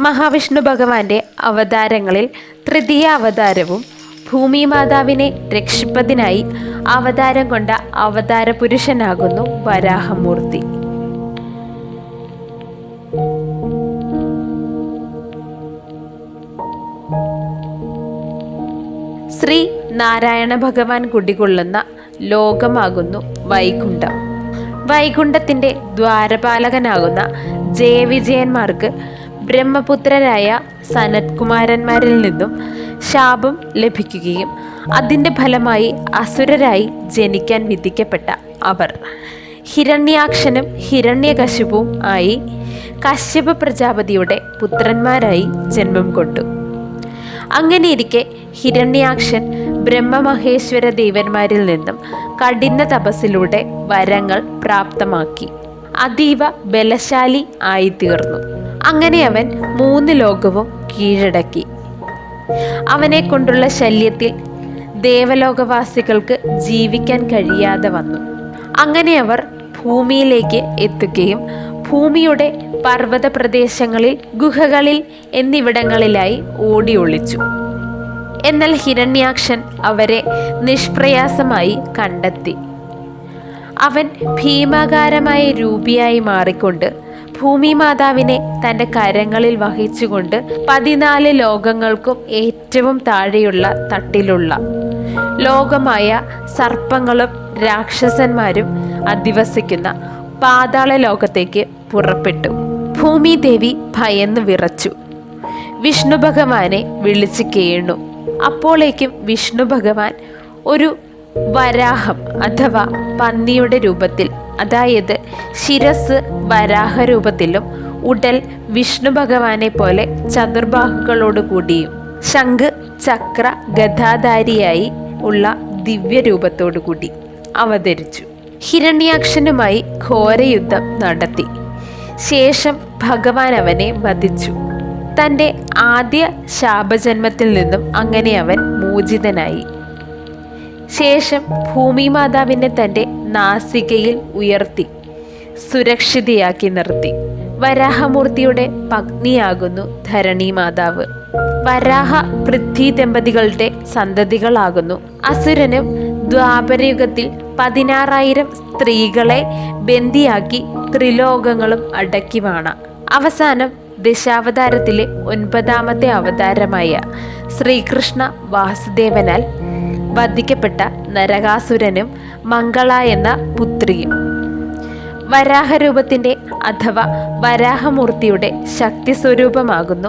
മഹാവിഷ്ണു ഭഗവാന്റെ അവതാരങ്ങളിൽ തൃതീയ അവതാരവും ഭൂമി മാതാവിനെ രക്ഷിപ്പതിനായി അവതാരം കൊണ്ട അവതാര പുരുഷനാകുന്നു വരാഹമൂർത്തി. ശ്രീ നാരായണ ഭഗവാൻ കുടികൊള്ളുന്ന ലോകമാകുന്നു വൈകുണ്ഠം. വൈകുണ്ഠത്തിന്റെ ദ്വാരപാലകനാകുന്ന ജയവിജയന്മാർക്ക് ബ്രഹ്മപുത്രരായ സനത്കുമാരന്മാരിൽ നിന്നും ശാപം ലഭിക്കുകയും അതിന്റെ ഫലമായി അസുരരായി ജനിക്കാൻ വിധിക്കപ്പെട്ട അവർ. ഹിരണ്യാക്ഷനും ഹിരണ്യകശിപുവും ആയി കശ്യപ പ്രജാപതിയുടെ പുത്രന്മാരായി ജന്മം കൊണ്ടു അങ്ങനെയിരിക്കെ ഹിരണ്യാക്ഷൻ ബ്രഹ്മമഹേശ്വര ദേവന്മാരിൽ നിന്നും കഠിന തപസ്സിലൂടെ വരങ്ങൾ പ്രാപ്തമാക്കി. അതീവ ബലശാലി ആയിത്തീർന്നു. അങ്ങനെ അവൻ മൂന്ന് ലോകവും കീഴടക്കി. അവനെ കൊണ്ടുള്ള ശല്യത്തിൽ ദേവലോകവാസികൾക്ക് ജീവിക്കാൻ കഴിയാതെ വന്നു. അങ്ങനെ അവർ ഭൂമിയിലേക്ക് എത്തുകയും ഭൂമിയുടെ പർവത പ്രദേശങ്ങളിൽ ഗുഹകളിൽ എന്നിവിടങ്ങളിലായി ഓടി ഒളിച്ചു എന്നാൽ ഹിരണ്യാക്ഷൻ അവരെ നിഷ്പ്രയാസമായി കണ്ടെത്തി. അവൻ ഭീമാകാരമായ രൂപിയായി മാറിക്കൊണ്ട് ഭൂമി മാതാവിനെ തന്റെ കരങ്ങളിൽ വഹിച്ചുകൊണ്ട് പതിനാല് ലോകങ്ങൾക്കും ഏറ്റവും താഴെയുള്ള തട്ടിലുള്ള ലോകമായ സർപ്പങ്ങളും രാക്ഷസന്മാരും അധിവസിക്കുന്ന പാതാള ലോകത്തേക്ക് പുറപ്പെട്ടു. ഭൂമി ദേവി ഭയന്ന് വിറച്ചു. വിഷ്ണു ഭഗവാനെ വിളിച്ച് കേണു. അപ്പോളേക്കും വിഷ്ണു ഭഗവാൻ ഒരു വരാഹം അഥവാ പന്നിയുടെ രൂപത്തിൽ അതായത് ശിരസ് വരാഹരൂപത്തിലും ഉടൽ വിഷ്ണു ഭഗവാനെ പോലെ ചതുർബാഹുകളോട് കൂടിയും ശംഖ് ചക്ര ഗതാധാരിയായി ഉള്ള ദിവ്യരൂപത്തോടു കൂടി അവതരിച്ചു. ഹിരണ്യാക്ഷനുമായി ഘോരയുദ്ധം നടത്തി. ശേഷം ഭഗവാൻ അവനെ വധിച്ചു. തന്റെ ആദ്യ ശാപജന്മത്തിൽ നിന്നും അങ്ങനെ അവൻ മോചിതനായി. ശേഷം ഭൂമി മാതാവിനെ തന്റെ നാസികയിൽ ഉയർത്തി സുരക്ഷിതയാക്കി നിർത്തി. വരാഹമൂർത്തിയുടെ പത്നിയാകുന്നു ധരണി മാതാവ്. വരാഹ പൃഥ്വി ദമ്പതികളുടെ സന്തതികളാകുന്നു. അസുരനും ദ്വാപരയുഗത്തിൽ പതിനാറായിരം സ്ത്രീകളെ ബന്ദിയാക്കി ത്രിലോകങ്ങളും അടക്കി വാണ. അവസാനം ദശാവതാരത്തിലെ ഒൻപതാമത്തെ അവതാരമായ ശ്രീകൃഷ്ണ വാസുദേവനാൽ വധിക്കപ്പെട്ട നരകാസുരനും മംഗള എന്ന പുത്രിയും. വരാഹരൂപത്തിന്റെ അഥവാ വരാഹമൂർത്തിയുടെ ശക്തി സ്വരൂപമാകുന്നു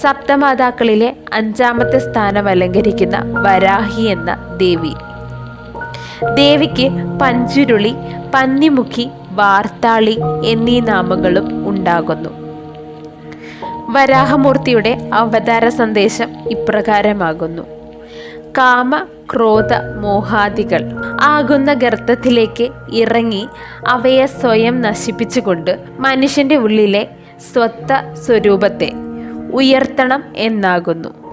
സപ്തമാതാക്കളിലെ അഞ്ചാമത്തെ സ്ഥാനം അലങ്കരിക്കുന്ന വരാഹി എന്ന ദേവി. ദേവിക്ക് പഞ്ചുരുളി പന്നിമുഖി വാർത്താളി എന്നീ നാമങ്ങളും ഉണ്ടാകുന്നു. വരാഹമൂർത്തിയുടെ അവതാര സന്ദേശം ഇപ്രകാരമാകുന്നു. കാമ ക്രോധ മോഹാദികൾ ആകുന്ന ഗർത്തത്തിലേക്ക് ഇറങ്ങി അവയെ സ്വയം നശിപ്പിച്ചുകൊണ്ട് മനുഷ്യന്റെ ഉള്ളിലെ സ്വത്ത സ്വരൂപത്തെ ഉയർത്തണം എന്നാകുന്നു.